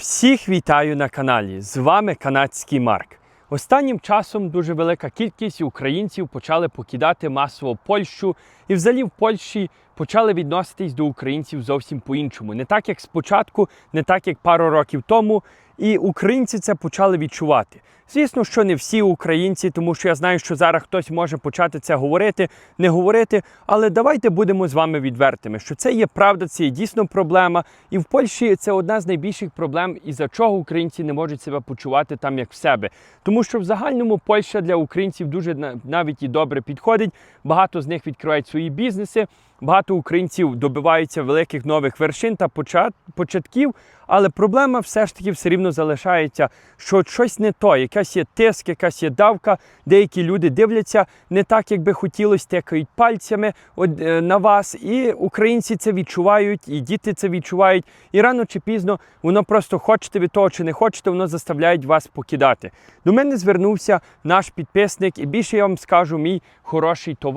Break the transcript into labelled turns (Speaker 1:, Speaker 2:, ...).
Speaker 1: Всіх вітаю на каналі. З вами канадський Марк. Останнім часом дуже велика кількість українців почали покидати масово Польщу, і взагалі в Польщі почали відноситись до українців зовсім по-іншому. Не так, як спочатку, не так, як пару років тому. І українці це почали відчувати. Звісно, що не всі українці, тому що я знаю, що зараз хтось може почати це говорити, не говорити. Але давайте будемо з вами відвертими, що це є правда, це є дійсно проблема. І в Польщі це одна з найбільших проблем, із за чого українці не можуть себе почувати там як в себе. Тому що в загальному Польща для українців дуже навіть і добре підходить. Багато з них відкривають свої бізнеси. Багато українців добиваються великих нових вершин та почат- початків, але проблема все ж таки все рівно залишається, що щось не то, якась є тиск, якась є давка. Деякі люди дивляться не так, як би хотілося, тикають пальцями е, на вас. І українці це відчувають, і діти це відчувають. І рано чи пізно воно просто хочете ви того чи не хочете, воно заставляє вас покидати. До мене звернувся наш підписник, і більше я вам скажу, мій хороший товар.